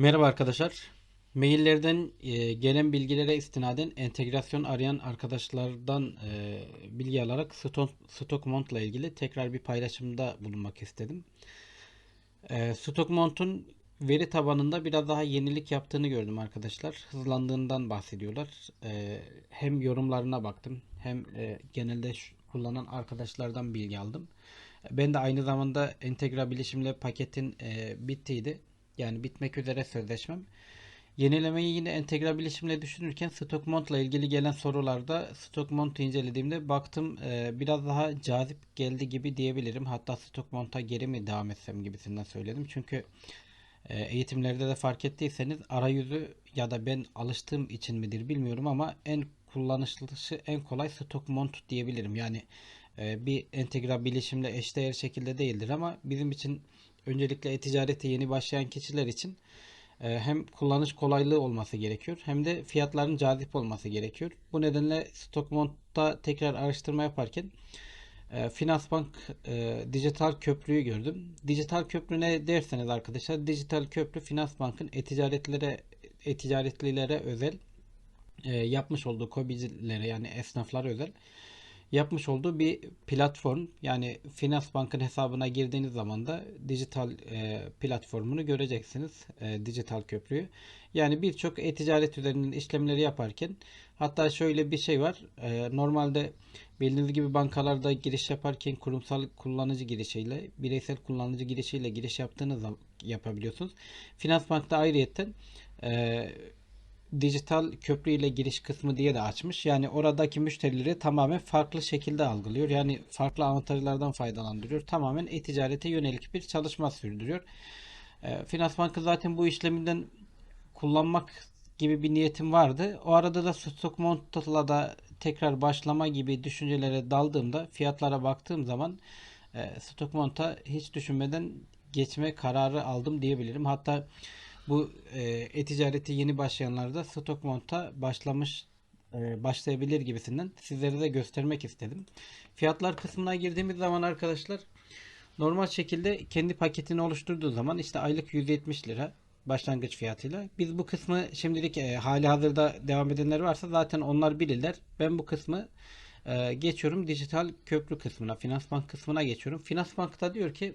Merhaba arkadaşlar. Maillerden e, gelen bilgilere istinaden entegrasyon arayan arkadaşlardan e, bilgi alarak Stock, Stockmont ile ilgili tekrar bir paylaşımda bulunmak istedim. E, Stockmont'un veri tabanında biraz daha yenilik yaptığını gördüm arkadaşlar. Hızlandığından bahsediyorlar. E, hem yorumlarına baktım hem e, genelde kullanan arkadaşlardan bilgi aldım. Ben de aynı zamanda Entegra bilişimle paketin e, bittiydi. Yani bitmek üzere sözleşmem. Yenilemeyi yine entegre bilişimle düşünürken Stockmont ile ilgili gelen sorularda Stockmont'u incelediğimde baktım e, biraz daha cazip geldi gibi diyebilirim. Hatta Stockmont'a geri mi devam etsem gibisinden söyledim. Çünkü e, eğitimlerde de fark ettiyseniz arayüzü ya da ben alıştığım için midir bilmiyorum ama en kullanışlısı en kolay Stockmont diyebilirim. Yani e, bir entegre bilişimle eşdeğer şekilde değildir ama bizim için öncelikle e-ticarete yeni başlayan kişiler için e, hem kullanış kolaylığı olması gerekiyor hem de fiyatların cazip olması gerekiyor. Bu nedenle Stockmont'ta tekrar araştırma yaparken e, Finansbank e, dijital köprüyü gördüm. Dijital köprü ne derseniz arkadaşlar dijital köprü Finansbank'ın e-ticaretlere e-ticaretlilere özel e, yapmış olduğu KOBİ'cilere yani esnaflara özel yapmış olduğu bir platform. Yani Finansbank'ın hesabına girdiğiniz zaman da dijital e, platformunu göreceksiniz. E, dijital köprüyü. Yani birçok e-ticaret üzerinden işlemleri yaparken hatta şöyle bir şey var. E, normalde bildiğiniz gibi bankalarda giriş yaparken kurumsal kullanıcı girişiyle bireysel kullanıcı girişiyle giriş yaptığınız yapabiliyorsunuz. Finansbank'ta ayrıyetten e, dijital köprü ile giriş kısmı diye de açmış. Yani oradaki müşterileri tamamen farklı şekilde algılıyor. Yani farklı avantajlardan faydalandırıyor. Tamamen e-ticarete yönelik bir çalışma sürdürüyor. E, Finans Bank'ı zaten bu işleminden kullanmak gibi bir niyetim vardı. O arada da Stockmont'la da tekrar başlama gibi düşüncelere daldığımda fiyatlara baktığım zaman e, Stockmont'a hiç düşünmeden geçme kararı aldım diyebilirim. Hatta bu e, e-ticareti yeni başlayanlarda Stockmont'a başlamış e, başlayabilir gibisinden sizlere de göstermek istedim. Fiyatlar kısmına girdiğimiz zaman arkadaşlar normal şekilde kendi paketini oluşturduğu zaman işte aylık 170 lira başlangıç fiyatıyla. Biz bu kısmı şimdilik e, hali hazırda devam edenler varsa zaten onlar bilirler. Ben bu kısmı e, geçiyorum dijital köprü kısmına, Finansbank kısmına geçiyorum. Finansbank'ta diyor ki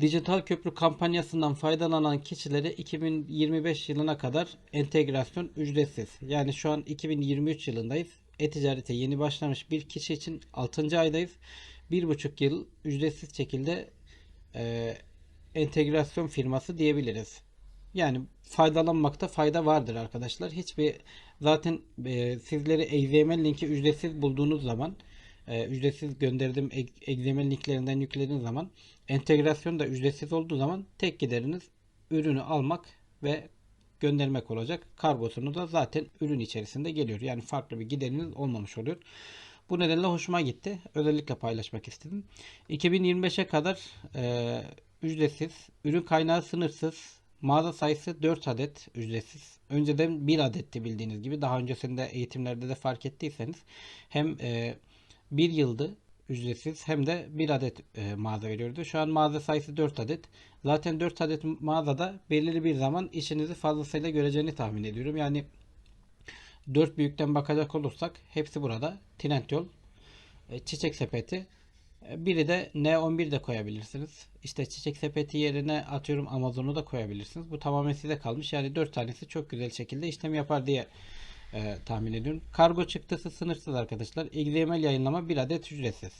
Dijital köprü kampanyasından faydalanan kişilere 2025 yılına kadar entegrasyon ücretsiz. Yani şu an 2023 yılındayız. E-ticarete yeni başlamış bir kişi için 6. aydayız. 1,5 yıl ücretsiz şekilde e, entegrasyon firması diyebiliriz. Yani faydalanmakta fayda vardır arkadaşlar. Hiçbir zaten e, sizleri XML linki ücretsiz bulduğunuz zaman e, ücretsiz gönderdiğim ek- XML linklerinden yüklediğiniz zaman entegrasyon da ücretsiz olduğu zaman tek gideriniz ürünü almak ve göndermek olacak. Kargosunu da zaten ürün içerisinde geliyor. Yani farklı bir gideriniz olmamış oluyor. Bu nedenle hoşuma gitti. Özellikle paylaşmak istedim. 2025'e kadar e, ücretsiz, ürün kaynağı sınırsız, mağaza sayısı 4 adet ücretsiz. Önceden 1 adetti bildiğiniz gibi. Daha öncesinde eğitimlerde de fark ettiyseniz hem e, bir yıldı ücretsiz hem de bir adet e, mağaza veriyordu. Şu an mağaza sayısı 4 adet. Zaten 4 adet mağazada belirli bir zaman işinizi fazlasıyla göreceğini tahmin ediyorum. Yani 4 büyükten bakacak olursak hepsi burada. Trendyol, e, Çiçek Sepeti, e, biri de N11 de koyabilirsiniz. İşte Çiçek Sepeti yerine atıyorum Amazon'u da koyabilirsiniz. Bu tamamen size kalmış. Yani 4 tanesi çok güzel şekilde işlem yapar diye e, tahmin ediyorum. Kargo çıktısı sınırsız arkadaşlar. XML yayınlama bir adet ücretsiz.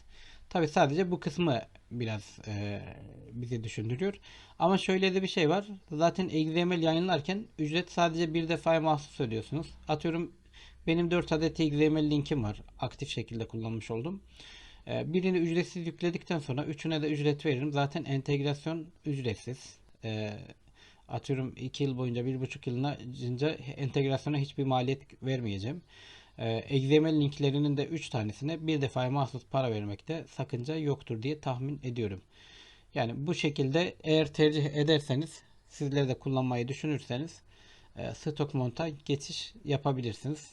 Tabi sadece bu kısmı biraz e, bizi düşündürüyor. Ama şöyle de bir şey var. Zaten XML yayınlarken ücret sadece bir defaya mahsus ödüyorsunuz. Atıyorum benim 4 adet XML linkim var. Aktif şekilde kullanmış oldum. E, birini ücretsiz yükledikten sonra üçüne de ücret veririm. Zaten entegrasyon ücretsiz. E, atıyorum 2 yıl boyunca, 1,5 yılına entegrasyona hiçbir maliyet vermeyeceğim. Ee, XML linklerinin de 3 tanesine bir defaya mahsus para vermekte sakınca yoktur diye tahmin ediyorum. Yani bu şekilde eğer tercih ederseniz sizler de kullanmayı düşünürseniz e, Stockmont'a geçiş yapabilirsiniz.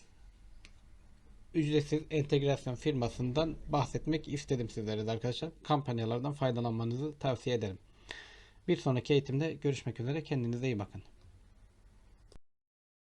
Ücretsiz entegrasyon firmasından bahsetmek istedim sizlere de arkadaşlar. Kampanyalardan faydalanmanızı tavsiye ederim. Bir sonraki eğitimde görüşmek üzere. Kendinize iyi bakın.